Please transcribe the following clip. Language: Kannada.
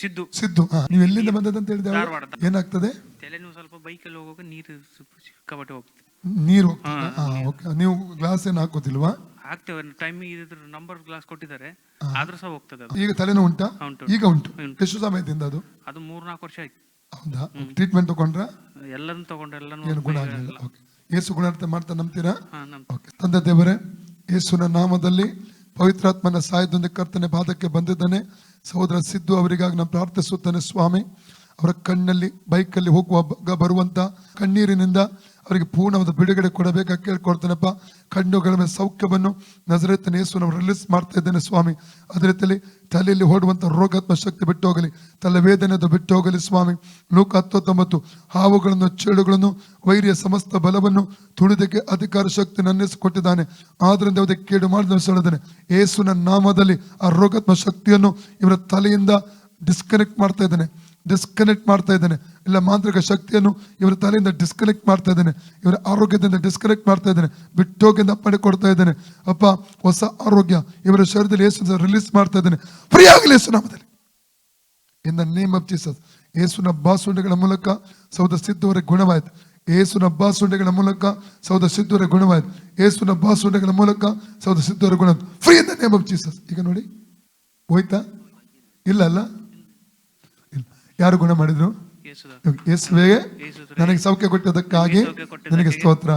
ಸಿದ್ದು. ಸಿದ್ದು. ನೀವು ಎಲ್ಲಿಂದ ಬಂದದಂತ ಹೇಳಿದ್ರೆ ಧಾರವಾಡ. ಏನಾಗ್ತದೆ? ತಲೆನೋವು ಸ್ವಲ್ಪ ಬೈಕಲ್ಲಿ ಹೋಗುವಾಗ ನೀರು ಸ್ವಲ್ಪ ಸಿಕ್ಕಾಪಟ್ಟೆ ಹೋಗ್ತದೆ. ನೀರು ಓಕೆ. ನೀವು ಗ್ಲಾಸ್ ಏನು ಹಾಕೋತಿಲ್ವಾ? ಹಾಕ್ತೇವೆ. ಟೈಮಿಂಗ್ ಇದ್ರ ನಂಬರ್ ಗ್ಲಾಸ್ ಕೊಟ್ಟಿದ್ದಾರೆ. ಆದ್ರೂ ಸಹ ಹೋಗ್ತದೆ ಅದು. ಈಗ ತಲೆನೋವು ಉಂಟಾ? ಹಾ, ಉಂಟು. ಈಗ ಉಂಟು. ಉಂಟು. ಎಷ್ಟು ಸಮಯದಿಂದ ಅದು? ಅದು ಮೂರ್ ನಾಲ್ಕು ವರ್ಷ ಆಯ್ತು. ಹೌದಾ? ಟ್ರೀಟ್ಮೆಂಟ್ ತಗೊಂಡ್ರಾ? ಎಲ್ಲದನ್ನು ತಗೊಂಡು ಎಲ್ಲಾನು ಏನು ಗುಣ ಆಗಲಿಲ್ಲ. ಓಕೆ. ಏಸು ಗುಣಾರ್ಥ ಮಾಡ್ತಾ ನಂಬ್ತೀರಾ? ಹಾ ಓಕೆ. ತಂದೆ ದೇವರೇ ಯೇಸುವಿನ ನಾಮದಲ್ಲಿ ಪವಿತ್ರಾತ್ಮನ ಸಹಾಯದೊಂದಿಗೆ ಕರ್ತನೆ ಪಾದಕ್ಕೆ ಬಂದಿದ್ದಾನೆ. ಸಹೋದರ ಸಿದ್ದು ಅವರಿಗಾಗಿ ನಾನು ಪ್ರಾರ್ಥಿಸುತ್ತೇನೆ ಸ್ವಾಮಿ ಅವರ ಕಣ್ಣಲ್ಲಿ, ಬೈಕಲ್ಲಿ ಹೋಗುವಾಗ ಬರುವಂತ ಕಣ್ಣೀರಿನಿಂದ ಅವರಿಗೆ ಪೂರ್ಣವಾದ ಬಿಡುಗಡೆ ಕೊಡಬೇಕಾ ಕೇಳ್ಕೊಡ್ತಾನಪ್ಪ ಕಣ್ಣುಗಳ ಮೇಲೆ ಸೌಖ್ಯವನ್ನು ನಜರೇತನ ಯೇಸುವನ್ನು ರಿಲೀಸ್ ಮಾಡ್ತಾ ಇದ್ದೇನೆ ಸ್ವಾಮಿ. ಅದೇ ರೀತಿಯಲ್ಲಿ ತಲೆಯಲ್ಲಿ ಓಡುವಂತ ರೋಗಾತ್ಮ ಶಕ್ತಿ ಬಿಟ್ಟು ಹೋಗಲಿ ತಲೆ ವೇದನೆ ಅದು ಬಿಟ್ಟು ಹೋಗಲಿ ಸ್ವಾಮಿ. ಲೋಕ ಹತ್ತೊಂಬತ್ತು, ಹಾವುಗಳನ್ನು, ಚೇಳುಗಳನ್ನು, ವೈರಿಯ ಸಮಸ್ತ ಬಲವನ್ನು ತುಳಿದಕ್ಕೆ ಅಧಿಕಾರ ಶಕ್ತಿ ಕೊಟ್ಟಿದ್ದಾನೆ ಆದ್ದರಿಂದ ಯಾವುದೇ ಕೇಡು ಮಾಡಿದ ಹೇಳಿದ್ದಾನೆ ಯೇಸುನ ನಾಮದಲ್ಲಿ ಆ ರೋಗಾತ್ಮ ಶಕ್ತಿಯನ್ನು ಇವರ ತಲೆಯಿಂದ ಡಿಸ್ಕನೆಕ್ಟ್ ಮಾಡ್ತಾ ಇದ್ದಾನೆ. ಡಿಸ್ಕನೆಕ್ಟ್ ಮಾಡ್ತಾ ಇದ್ದಾನೆ. ಇಲ್ಲ, ಮಾಂತ್ರಿಕ ಶಕ್ತಿಯನ್ನು ಇವರ ತಲೆಯಿಂದ ಡಿಸ್ಕನೆಕ್ಟ್ ಮಾಡ್ತಾ ಇದ್ದಾನೆ. ಇವರ ಆರೋಗ್ಯದಿಂದ ಡಿಸ್ಕನೆಕ್ಟ್ ಮಾಡ್ತಾ ಇದ್ದಾನೆ. ಬಿಟ್ಟೋಗಿಂದ ಅಪ್ಪಣೆ ಕೊಡ್ತಾ ಇದ್ದಾನೆ. ಅಪ್ಪ, ಹೊಸ ಆರೋಗ್ಯ ಇವರ ಶರೀರದಲ್ಲಿ ಯೇಸು ರಿಲೀಸ್ ಮಾಡ್ತಾ ಇದ್ದಾನೆ. ಫ್ರೀ ಆಗಲಿ ಯೇಸು ನಾಮದಲ್ಲಿ. ಇನ್ ನೇಮ್ ಆಫ್ ಜೀಸಸ್ ಯೇಸುನ ಬಾಸುಂಡೆಗಳ ಮೂಲಕ ಸೌದ ಸಿದ್ಧವರ ಗುಣವಾಯಿತು. ಯೇಸುನ ಬಾಸುಂಡೆಗಳ ಮೂಲಕ ಸೌದ ಸಿದ್ಧವರ ಗುಣವಾಯಿತು. ಯೇಸುನ ಬಾಸುಂಡೆಗಳ ಮೂಲಕ ಸೌದ ಸಿದ್ಧವರ ಗುಣ free in name of Jesus ಈಗ ನೋಡಿ. ಹೋಯ್ತಾ? ಇಲ್ಲ, ಅಲ್ಲ? ಯಾರು ಗುಣ ಮಾಡಿದ್ರು? ಯೇಸುವೆ ನನಗೆ ಸೌಖ್ಯ ಕೊಟ್ಟದಕ್ಕಾಗಿ ನಿನಗೆ ಸ್ತೋತ್ರ.